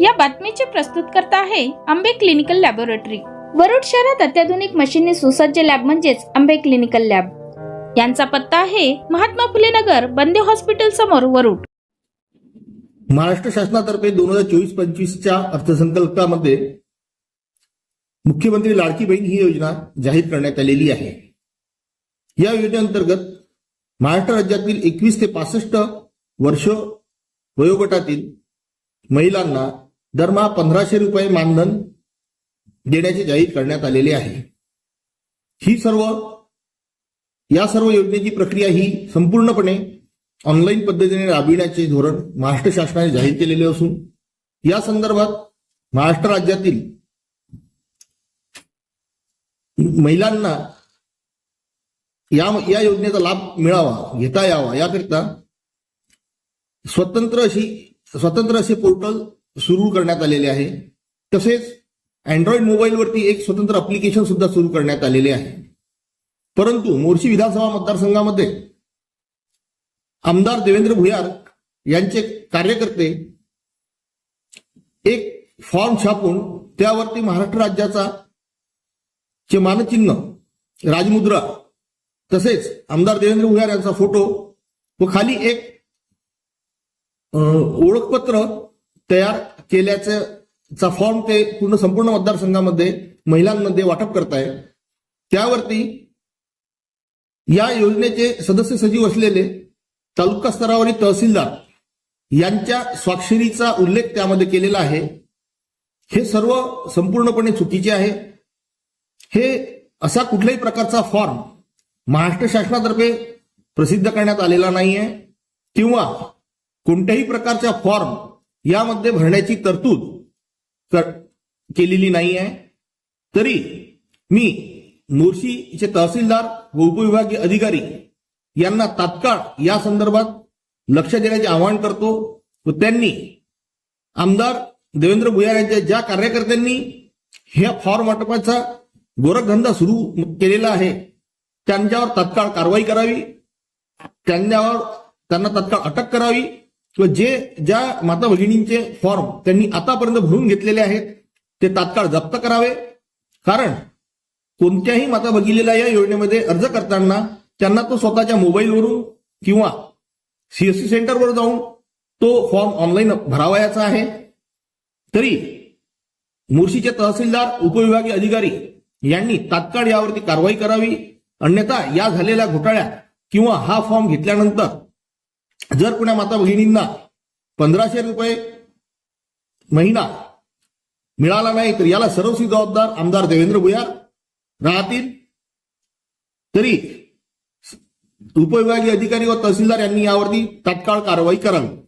या बातमीचे प्रस्तुत करता आहे आंबे क्लिनिकल लॅबोरेटरी. वरुड शहरात अत्याधुनिक मशीनने सुसज्ज लॅब म्हणजेच आंबे क्लिनिकल लॅब. यांचा पत्ता आहे महात्मा फुले नगर बंदे हॉस्पिटल समोर वरुड. महाराष्ट्र शासनातर्फे दोन हजार चोवीस पंचवीसच्या अर्थसंकल्पामध्ये मुख्यमंत्री लाडकी बहीण ही योजना जाहीर करण्यात आलेली आहे. या योजनेअंतर्गत महाराष्ट्र राज्यातील एकवीस ते पासष्ट वर्ष वयोगटातील महिलांना दरमहा पंधराशे रुपये मानधन देण्याचे जाहीर करण्यात आलेले आहे. ही सर्व या सर्व योजनेची प्रक्रिया ही संपूर्णपणे ऑनलाईन पद्धतीने राबविण्याचे धोरण महाराष्ट्र शासनाने जाहीर केलेले असून या संदर्भात महाराष्ट्र राज्यातील महिलांना या या योजनेचा लाभ मिळावा घेता यावा याकरिता स्वतंत्र अशी स्वतंत्र असे पोर्टल सुरू करण्यात आलेले आहे. तसेच अँड्रॉइड मोबाईलवरती एक स्वतंत्र अप्लिकेशन सुद्धा सुरू करण्यात आलेले आहे. परंतु मोर्शी विधानसभा मतदारसंघामध्ये आमदार देवेंद्र भुयार यांचे कार्यकर्ते एक फॉर्म छापून त्यावरती महाराष्ट्र राज्याचा चे मानचिन्ह राजमुद्रा तसेच आमदार देवेंद्र भुयार यांचा फोटो व खाली एक ओळखपत्र तयार केल्याचं चा फॉर्म ते पूर्ण संपूर्ण मतदारसंघामध्ये महिलांमध्ये वाटप करताय त्यावरती या योजनेचे सदस्य सचिव असलेले तालुका स्तरावरील तहसीलदार यांच्या स्वाक्षरीचा उल्लेख त्यामध्ये केलेला आहे. हे सर्व संपूर्णपणे चुकीचे आहे. हे असा कुठल्याही प्रकारचा फॉर्म महाराष्ट्र शासनातर्फे प्रसिद्ध करण्यात आलेला नाहीये किंवा कोणत्याही प्रकारचा फॉर्म यामध्ये भरण्याची तरतूद केलेली नाही आहे. तरी मी मोर्शीचे तहसीलदार व उपविभागीय अधिकारी यांना तात्काळ या संदर्भात लक्ष देण्याचे आवाहन करतो व त्यांनी आमदार देवेंद्र भुयार यांच्या ज्या कार्यकर्त्यांनी ह्या फॉर्म वाटपाचा गोरखधंदा सुरू केलेला आहे त्यांच्यावर तात्काळ कारवाई करावी त्यांच्यावर त्यांना तात्काळ अटक करावी किंवा जे ज्या माता भगिनींचे फॉर्म त्यांनी आतापर्यंत भरून घेतलेले आहेत ते तात्काळ जप्त करावे. कारण कोणत्याही माता भगिनीला या योजनेमध्ये अर्ज करताना त्यांना तो स्वतःच्या मोबाईलवरून किंवा सीएससी सेंटरवर जाऊन तो फॉर्म ऑनलाईन भरावयाचा आहे. तरी मुर्शीचे तहसीलदार उपविभागीय अधिकारी यांनी तात्काळ यावरती कारवाई करावी. अन्यथा या झालेल्या घोटाळ्यात किंवा हा फॉर्म घेतल्यानंतर जर कुणा माता भगिनींना पंधराशे रुपये महिना मिळाला नाही तर याला सर्वस्वी जबाबदार आमदार देवेंद्र भुयार राहतील. तरी उपविभागीय अधिकारी व तहसीलदार यांनी यावरती तात्काळ कारवाई करावी.